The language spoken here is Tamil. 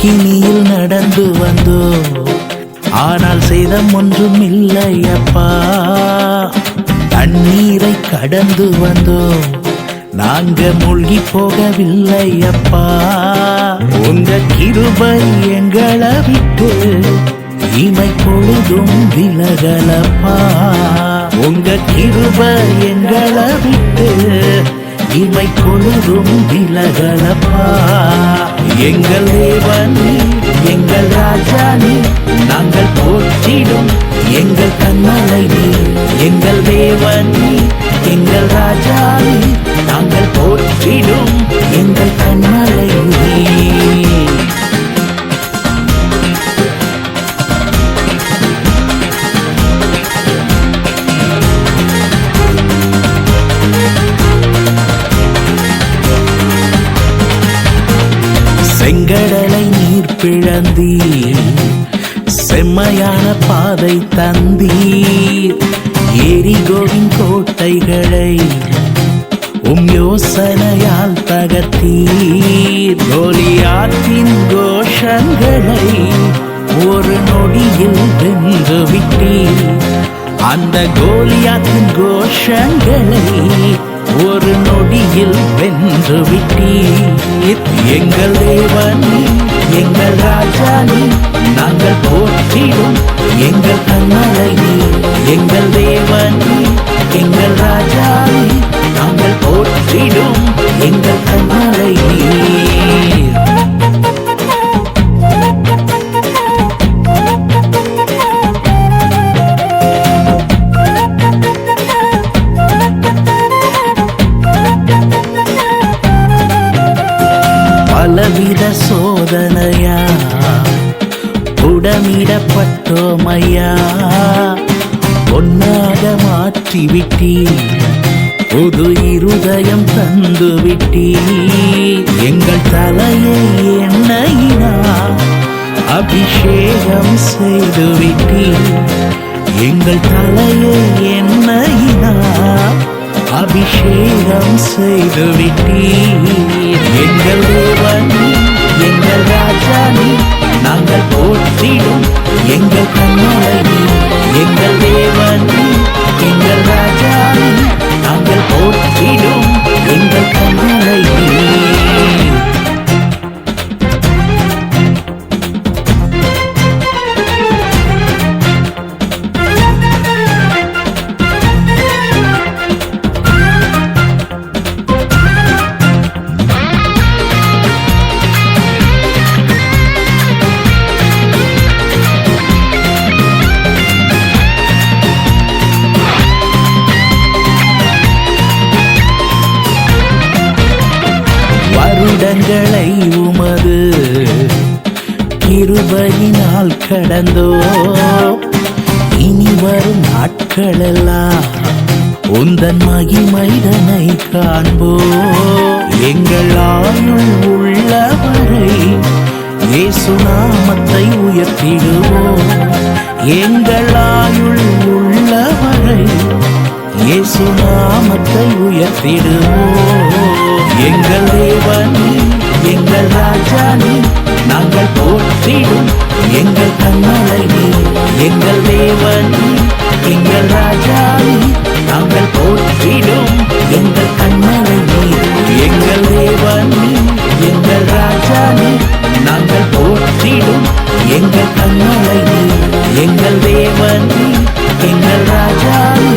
அக்கினியில் நடந்து வந்தோம். ஆனால் சேதம் ஒன்றும் இல்லை அப்பா தண்ணீரை கடந்து வந்தோம். நாங்க மூழ்கி போகவில்லை அப்பா உங்க கிருபை எங்களை விட்டு இமை பொழுதும் விலகலப்பா. உங்க கிருபை எங்களை விட்டு இமை பொழுதும் விலகலப்பா. எங்கள் தேவனே எங்கள் ராஜானி நாங்கள் போற்றிடும் எங்கள் கண்மலை நீ எங்கள் தேவனே பிழந்தீர். செம்மையான பாதை தந்தீர். எரிகோவின் கோட்டைகளை உம் யோசனையால் தகத்தீர் கோலியாத்தின் கோஷங்களை ஒரு நொடியில் வென்று விட்டீர். அந்த கோலியாத்தின் கோஷங்களை ஒரு நொடியில் வென்று விட்டீர். எங்கள் தேவன் உடமிடப்பட்டோமையா பொன்னாக மாற்றி விட்டீ புது இருதயம் தந்து விட்டீ எங்கள் தலையை எண்ணெயினா அபிஷேகம் செய்து விட்டீ எங்கள் தலையை எண்ணெயினா அபிஷேகம் செய்து விட்டீர் எங்கள் தேவன் எங்கள் ராஜானி கண்களை உமது கிருபையினால் கடந்தோ. இனி வரும் நாட்களெல்லாம் உந்தன் மகிமைதனை காண்போ. எங்கள் ஆயுள் உள்ளவரை இயேசு நாமத்தை உயர்த்திடுவோம். எங்கள் ஆயுள் உள்ளவரை இயேசு நாமத்தை உயர்த்திடுவோம். எங்கள் தேவனி எங்கள் ராஜானி நாங்கள் போற்றிடும் எங்கள் கண்மலை எங்கள் தேவனி எங்கள் ராஜானி நாங்கள் போற்றிடும் எங்கள் கண்மலை எங்கள் தேவனி எங்கள் ராஜானி நாங்கள் போற்றிடும் எங்கள் கண்மலை எங்கள் தேவனி எங்கள் ராஜானி